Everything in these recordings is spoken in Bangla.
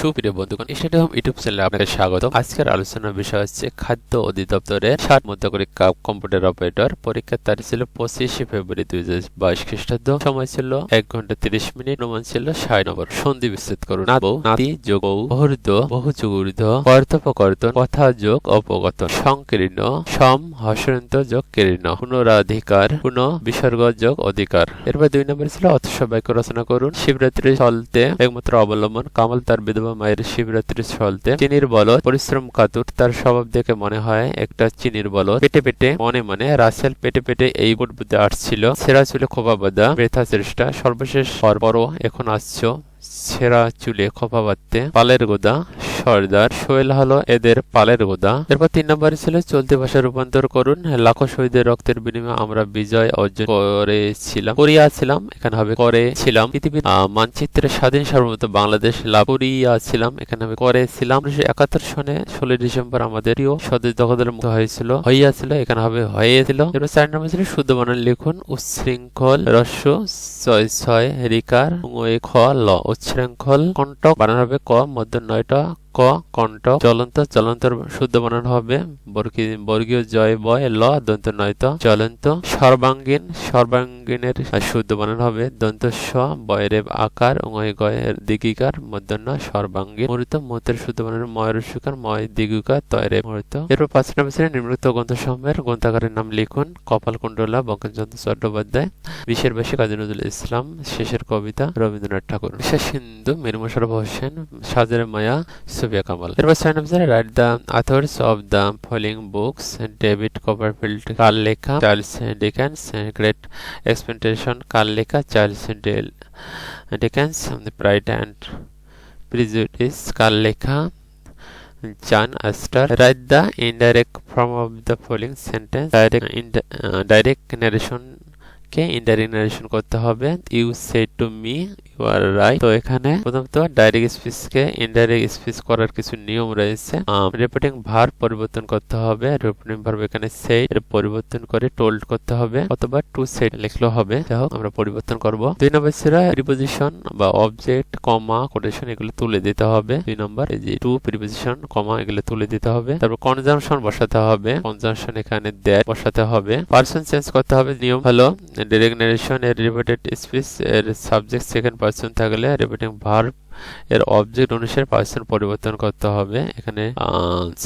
সুপ্রিয় বন্ধুগণ স্টেডিয়াম ইউটিউব চ্যানেলে আপনাকে স্বাগত আজকের আলোচনার বিষয় হচ্ছে খাদ্য অধিদপ্তরের ষাট মধ্যকরী কম্পিউটার অপারেটর। পরীক্ষার তারিখ ছিল পঁচিশে ফেব্রুয়ারি দুই হাজার বাইশ খ্রিস্টাব্দ। সময় ছিল এক ঘণ্টা তিরিশ মিনিট, অনুমান ছিল ষাট নম্বর। সন্ধি বিচ্ছেদ করুন। নাতি, যোগ কথা, যোগ অপগত সংকীর্ণ, সম হসন্ত যোগ, কীর্ণ, পুনরাধিকার পুনঃ বিসর্গ, যোগ, অধিকার। এরপর দুই নম্বর ছিল বাক্য রচনা করুন। শিবরাত্রি চলতে একমাত্র অবলম্বন কামাল তার বিধবা মায়ের শিবরাত্রি ছলতে চিনির বলদ পরিশ্রম কাতুর, তার স্বভাব দেখে মনে হয় একটা চিনির বলদ। পেটে পেটে, মনে মনে রাসেল পেটে পেটে এই বুটবুতে আসছিল। সেরা ছিল খোপা বাদা বৃথা চেষ্টা সর্বশেষ পরও এখন আসছো। ছেঁড়া চুলে খোপা বাঁধতে পালের গোদা, সর্দার সোহেল হলো এদের পালের গোদা। এরপর তিন নম্বরে ছিল, চলতি ভাষা রূপান্তর করুন। লাখো শহীদের রক্তের বিনিময়ে আমরা বিজয় অর্জন করেছিলাম, করিয়াছিলাম, এখানে হবে করেছিলাম। পৃথিবীর মানচিত্রে স্বাধীন সার্বভৌমত্ব বাংলাদেশ লাভ করিয়াছিলাম, এখানে হবে করেছিলাম। উনিশশো একাত্তর সনে ষোলোই ডিসেম্বর আমাদের স্বদেশ দখলের মুক্ত হয়েছিল, হইয়াছিল, এখানে হবে হয়েছিল। এরপর চার নম্বর ছিল শুদ্ধ বানান লিখুন, উচ্ছৃঙ্খল রস্য ছয় ছয় রিকার খ ল উচ্ছৃঙ্খল কণ্টক বানানো হবে ক মধ্য নয়টা ক কণ্টক চলন্ত, চলন্তর শুদ্ধ বানান হবে। বর্গী- বর্গীয় জয়, বয়, ল, দন্ত, নয়ত, চলন্ত। সর্বাঙ্গীন, সর্বাঙ্গীনের শুদ্ধ বানান হবে। দন্ত, স, বয়ের আকার উঙয় গয়ের দিগিকার মধ্যন্য সর্বাঙ্গীন। মৃত মুহূর্তের শুদ্ধ বানান ময়ের সুকার, ময় দিগুকার তয়রে মুহূর্ত এরপর পাঁচ নম্বর শ্রেণি নিম্নোক্ত গ্রন্থ সমূহের গ্রন্থাগারের নাম লিখুন। কপাল কুণ্ডলা বঙ্কিমচন্দ্র চট্টোপাধ্যায় বিশের বাসী কাজী নজরুল ইসলাম, শেষের কবিতা রবীন্দ্রনাথ ঠাকুর। বিশেষ হিন্দু মীর মোশারফ হোসেন, সাজের মায়া সুফিয়া কামাল এরপর ছয় নম্বর write the authors of the following books David Copperfield কার লেখা চার্লস ডিকেন্স গ্রেট এক্সপেন্টেশন কার লেখা Charles Dale Dickens pride and prejudice কার লেখা John Astor. Write the indirect form of the following sentence. Direct, ind- uh, direct narration কে ইনডাইরেক্ট নারেশন করতে হবে? You say to me you are right তো এখানে প্রথমত ডাইরেক্ট স্পিচ কে ইনডাইরেক্ট স্পিচ করার কিছু নিয়ম রয়েছে। রিপিটিং ভার পরিবর্তন করতে হবে। রিপিটিং ভার এখানে সেই এর পরিবর্তন করে টোল্ড করতে হবে। অথবা টু সেট লিখলেও হবে। যাই আমরা পরিবর্তন করব। দুই নম্বর ছিল প্রিপোজিশন বা অবজেক্ট কমা কোটেশন এগুলো তুলে দিতে হবে। দুই নম্বর এই যে টু প্রিপোজিশন কমা এগুলো তুলে দিতে হবে। তারপর কনজাংশন বসাতে হবে। কনজাংশন এখানে দ্যাট বসাতে হবে। পার্সন চেঞ্জ করতে হবে। নিয়ম হলো ডিরেক্ট এর রিপিটেড স্পিচ এর সাবজেক্ট সেকেন্ড পার্সন থাকলে রিপিটিং ভার্ব এর অবজেক্ট অনুসারে পার্সন পরিবর্তন করতে হবে। এখানে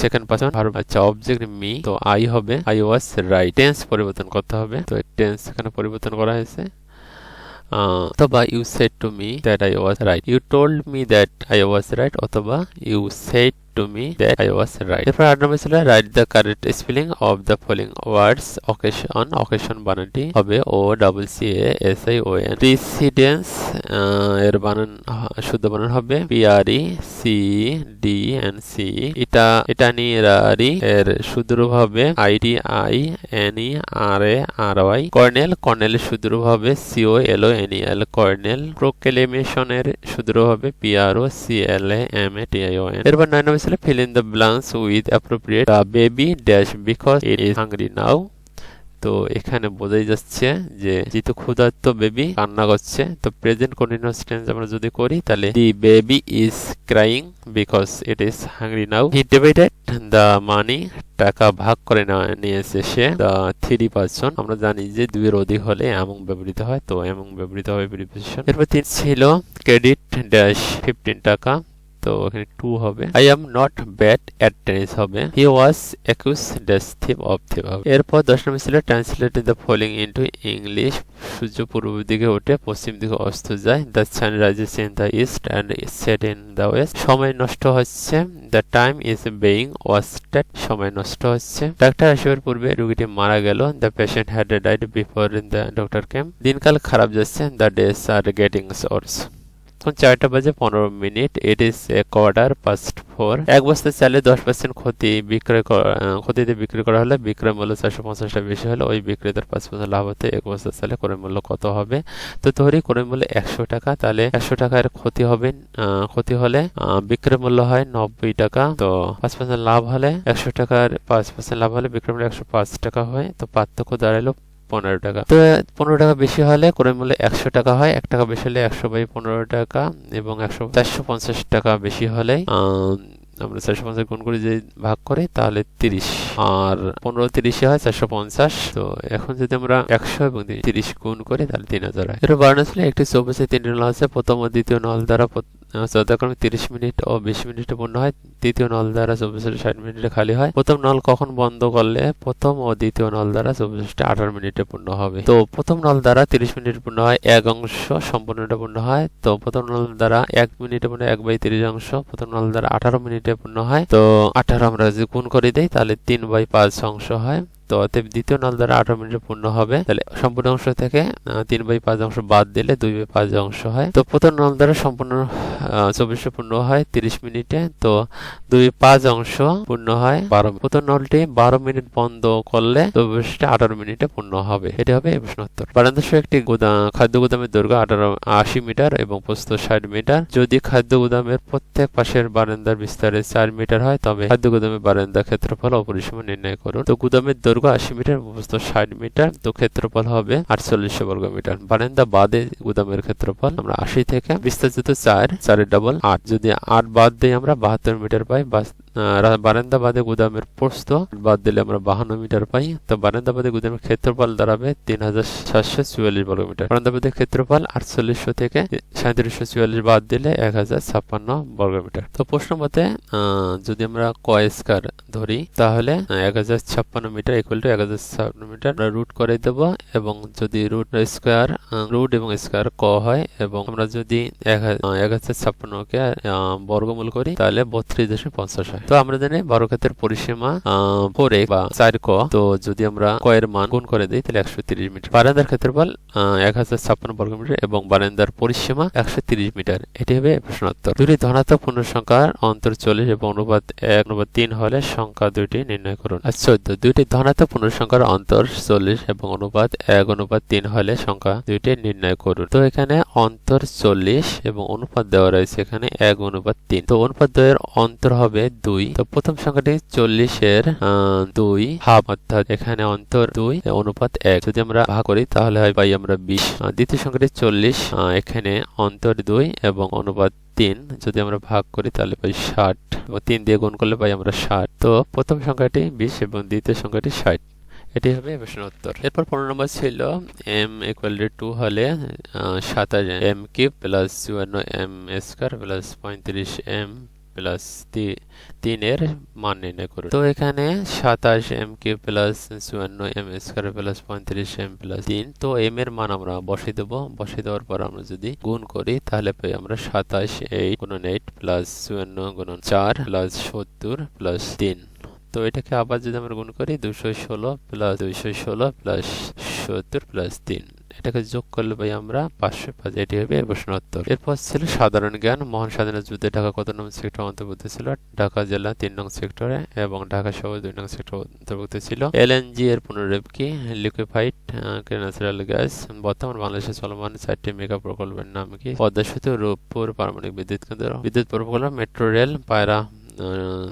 সেকেন্ড পার্সন ভার্ব আচ্ছা অবজেক্ট মি তো আই হবে। আই ওয়াজ রাইট টেন্স পরিবর্তন করতে হবে। তো টেন্স এখানে পরিবর্তন করা হয়েছে। অথবা you said to me that I was right you told me that I was right অথবা you said to me that I was right এরপর আট নম্বর ছিল right the correct spelling of the following words occasion occasion বানানটি হবে O double C A S I O N precedence এর বানান শুদ্ধ বানান হবে P R E C D N C এটা ইটানিরারি এর শুদ্রূপ হবে I D I N E R A R Y colonel colonel শুদ্রূপ হবে C O L O N E L colonel proclamation এর শুদ্রূপ হবে P R O C L A M A T I O N এরপর নয় নম্বর ছিল fill in the blanks with appropriate the baby dash because it is hungry now তো এখানে বোঝাই যাচ্ছে যে যেহেতু ক্ষুধার্ত বেবি কান্না করছে, তো প্রেজেন্ট কন্টিনিউয়াস টেন্স আমরা যদি করি, তাহলে the baby is crying because it is hungry now he divided the money টাকা ভাগ করে নিয়েছে সে থ্রি পার্সন আমরা জানি যে দুইয়ের অধিক হলে এমন ব্যবহৃত হয়, তো এমন ব্যবহৃত হবে প্রিপোজিশন এরপর তিন ছিল ক্রেডিট ড্যাশ ফিফটিন টাকা তো এখানে টু হবে। I am not bad at tennis হবে। হি ওয়াজ একুস ড্যাশ থিপ অফ থিপ হবে এরপর দশ নম্বর ছিল translate the following into English সূর্য পূর্ব দিকে ওঠে পশ্চিম দিকে অস্ত যায়। The sun rises in the east and set in the west সময় নষ্ট হচ্ছে। The time is being wasted সময় নষ্ট হচ্ছে। ডাক্তার আসবার পূর্বে রোগীটি মারা গেল। The patient had died before the doctor came দিনকাল খারাপ যাচ্ছে। The days are getting source এখন চারটা বাজে পনেরো minute. It is a quarter past four এক বস্তা চালে দশ পার্সেন্ট ক্ষতি বিক্রয় ক্ষতিতে বিক্রি করা হলে বিক্রয় মূল্য চারশো পঞ্চাশটা বেশি হলে ওই বিক্রেতার পাঁচ পার্সেন্ট লাভ হতে এক বস্তা চালে ক্রয় মূল্য কত হবে? তো ধরি ক্রয় মূল্য একশো টাকা, তাহলে একশো টাকার ক্ষতি হবে ক্ষতি হলে বিক্রয় মূল্য হয় নব্বই টাকা। তো পাঁচ পার্সেন্ট লাভ হলে একশো টাকার পাঁচ পার্সেন্ট লাভ হলে বিক্রয় মূল্য একশো পাঁচ টাকা হয়। তো পার্থক্য দাঁড়াল পনেরো টাকা। তো, পনেরো টাকা বেশি হলে ক্রয় মূল্য একশো টাকা হয়, এক টাকা বেশি হলে একশো বাই পনেরো টাকা এবং একশো চারশো পঞ্চাশ টাকা বেশি হলে আমরা চারশো পঞ্চাশ গুণ করে যদি ভাগ করি তাহলে তিরিশ। আর পনেরো তিরিশে হয় চারশো পঞ্চাশ, তো এখন যদি আমরা একশো এবং তিরিশ গুণ করি তাহলে তিন হাজার হয়। এটা বার্ন আসলে একটি চৌবাসে তিনটি নল আছে, প্রথম ও দ্বিতীয় নল দ্বারা যথাক্রমে তিরিশ মিনিট ও বিশ মিনিটে পূর্ণ হয়। তৃতীয় নল দ্বারা চব্বিশ ষাট মিনিটে খালি হয়। প্রথম নল কখন বন্ধ করলে প্রথম ও দ্বিতীয় নল দ্বারা চব্বিশটা আঠারো মিনিটে পূর্ণ হবে? তো প্রথম নল দ্বারা তিরিশ মিনিট পূর্ণ হয়, এক অংশ সম্পূর্ণটা পূর্ণ হয়। তো প্রথম নল দ্বারা এক মিনিটে পূর্ণ এক বাই তিরিশ অংশ। প্রথম নল দ্বারা আঠারো মিনিটে পূর্ণ হয়। তো আঠারো আমরা যদি গুণ করে দিই, তাহলে তিন বাই পাঁচ অংশ হয়। তো অতএব দ্বিতীয় নল দ্বারা আঠারো মিনিটে পূর্ণ হবে। তাহলে সম্পূর্ণ অংশ থেকে তিন বাই পাঁচ অংশ বাদ দিলে দুই বাই পাঁচ অংশ হয়। তো প্রথম নল দ্বারা সম্পূর্ণ চব্বিশে পূর্ণ হয় তিরিশ মিনিটে। তো দুই পাঁচ অংশ পূর্ণ হয় বারো প্রথম নলটি বারো মিনিট বন্ধ করলে চব্বিশটা আঠারো মিনিটে পূর্ণ হবে। এটি হবে এই প্রশ্নোত্তর বারান্দাস একটি খাদ্য গুদামের দৈর্ঘ্য আঠারো, আশি মিটার এবং প্রস্থ ষাট মিটার। যদি খাদ্য গুদামের প্রত্যেক পাশের বারান্দার বিস্তারে চার মিটার হয়, তবে খাদ্য গুদামের বারান্দা ক্ষেত্রফল অপরিসীম নির্ণয় করুন। তো গুদামের দৈর্ঘ্য আশি মিটার প্রস্থ ষাট মিটার, তো ক্ষেত্রফল হবে আটচল্লিশ বর্গ মিটার বারান্দা বাদে গুদামের ক্ষেত্রফল আমরা আশি থেকে বিস্তারিত চার চারের ডাবল আট। যদি আট বাদ দিয়ে আমরা বাহাত্তর মিটার পাই বারান্দা বাদে গুদামের পোস্ত বাদ দিলে আমরা বাহান্ন মিটার পাই। তো বারান্দা বাদে গুদামের ক্ষেত্রফল দাঁড়াবে তিন হাজার সাতশো চুয়াল্লিশ বর্গ মিটার। বারান্দা বাদে ক্ষেত্রফল আটচল্লিশশো থেকে সাঁত্রিশশো চুয়াল্লিশ বাদ দিলে এক হাজার ছাপ্পান্ন বর্গ মিটার। তো প্রশ্ন মতে যদি আমরা কয় স্কার ধরি, তাহলে এক হাজার ছাপ্পান্ন মিটার ইকুয়াল টু এক হাজার ছাপ্পান্ন মিটার আমরা রুট করে দেব এবং যদি রুট স্কোয়ার রুট এবং স্কোয়ার ক হয় এবং আমরা যদি এক হাজার ছাপ্পান্নকে বর্গমূল করি, তাহলে বত্রিশ দশমিক পঞ্চাশ হয়। তো আমরা জানি বর্গক্ষেত্রের পরিসীমা ফোর বা চার ক। তো যদি আমরা কয়ের মান গুণ করে দিই, তাহলে একশো তিরিশ মিটার। বারান্দার ক্ষেত্রফল এক হাজার ছাপ্পান্ন বর্গ মিটার এবং বারান্দার পরিসীমা একশো তিরিশ মিটার। এটি হবে প্রশ্নোত্তর। দুটি ধনাত্মক পূর্ণ সংখ্যার অন্তর চল্লিশ এবং অনুপাত এক, অনুপাত তিন হলে সংখ্যা দুইটি নির্ণয় করুন। আর চোদ্দ, দুইটি ধনাত্মক পূর্ণ সংখ্যার অন্তর চল্লিশ এবং অনুপাত এক, অনুপাত তিন হলে সংখ্যা দুইটি নির্ণয় করুন। তো এখানে অন্তর চল্লিশ এবং অনুপাত দেওয়া রয়েছে এখানে এক, অনুপাত তিন। তো অনুপাত দ্বয়ের অন্তর হবে দুই। তো প্রথম সংখ্যাটি চল্লিশের দুই। হাফ, অর্থাৎ এখানে অন্তর দুই অনুপাত এক। যদি আমরা ভাগ করি, তাহলে হয় পাই আমরা বিশ। দ্বিতীয় সংখ্যাটি চল্লিশ এখানে অন্তর দুই এবং অনুপাত তিন। যদি আমরা ভাগ করি, তাহলে পাই ষাট। এবং তিন দিয়ে গুণ করলে পাই আমরা ষাট। তো প্রথম সংখ্যাটি বিশ এবং দ্বিতীয় সংখ্যাটি ষাট। এটি হবে প্রশ্নের উত্তর। এরপর পনেরো নম্বর ছিল এম ইকুয়াল টু হলে সাতাশ এম কিউব প্লাস চুয়ান্ন এম স্কোয়ার প্লাস পঁয়ত্রিশ এম প্লাস তিনের মান নির্ণয় করুন। তো এখানে সাতাশ এম কে প্লাস চুয়ান্ন এম স্কোয়ার প্লাস পঁয়ত্রিশ এম প্লাস তিন। তো এম এর মান আমরা বসে দেব। বসে দেওয়ার পর আমরা যদি গুণ করি, তাহলে পাই আমরা সাতাশ এইট গুণন এইট প্লাস চুয়ান্ন গুণন চার প্লাস সত্তর প্লাস তিন। তো এটাকে আবার যদি আমরা গুণ করি, দুশো ষোলো প্লাস দুইশো ষোলো প্লাস সত্তর প্লাস তিন। এটাকে যোগ করলে ভাই আমরা পাঁচশো পাঁচ, এটি হবে প্রশ্ন উত্তর এরপর ছিল সাধারণ জ্ঞান, মহান স্বাধীনতা যুদ্ধে ঢাকা কত নং সেক্টর অন্তর্ভুক্ত ছিল? ঢাকা জেলা তিন নং সেক্টরে এবং ঢাকা শহর দুই নং সেক্টর অন্তর্ভুক্ত ছিল। এলএনজি এর পুনরূপ কি লিকুইফাইড ন্যাচারাল গ্যাস, বর্তমান বাংলাদেশে চলমান চারটি মেগা প্রকল্পের নাম কি? পদ্মা সেতু, রূপপুর, পারমাণবিক বিদ্যুৎ কেন্দ্র। বিদ্যুৎ প্রকল্প মেট্রো রেল, পায়রা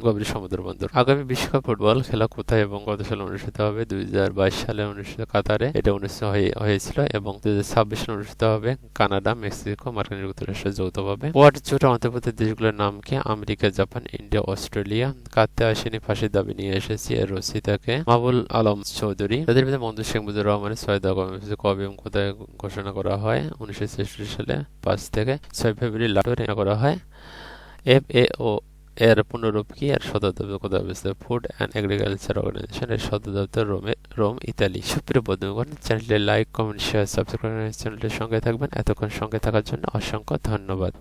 গভীর সমুদ্র বন্দর। আগামী বিশ্বকাপ ফুটবল খেলা কোথায় এবং কত সালে অনুষ্ঠিত হবে? দুই হাজার বাইশ সালে অনুষ্ঠিত কাতারে। এটা অনুষ্ঠিত হয়েছিল এবং দুই হাজার সালে অনুষ্ঠিত হবে কানাডা, মেক্সিকো, মার্কিন যুক্তরাষ্ট্র যৌথভাবে। ওয়ার্ড জোট অন্তর্ভুক্ত দেশগুলোর নাম কি? America, Japan, India, Australia. কাতে আসেনি, ফাঁসির দাবি নিয়ে এসেছি এর রসিদাকে মাবুল আলম চৌধুরী। তাদের মধ্যে মন্দু শেখ মুজিবুর রহমানের ছয়দা কর্মসূচি কবে এবং কোথায় ঘোষণা করা হয়? উনিশশো ছেষট্টি সালে পাঁচ থেকে ছয় ফেব্রুয়ারি লাটুরে করা হয়। এফ এ ও এর পুনরূপ কি? এর সদর দপ্তর কোথায় অবস্থিত? ফুড অ্যান্ড এগ্রিকালচার অর্গানাইজেশন এর সদর দপ্তর রোমে, রোম, ইতালি। সুপ্রিয় বন্ধুগণ, চ্যানেলটি লাইক, কমেন্ট শেয়ার সাবস্ক্রাইব চ্যানেলটির সঙ্গে থাকবেন। এতক্ষণ সঙ্গে থাকার জন্য অসংখ্য ধন্যবাদ।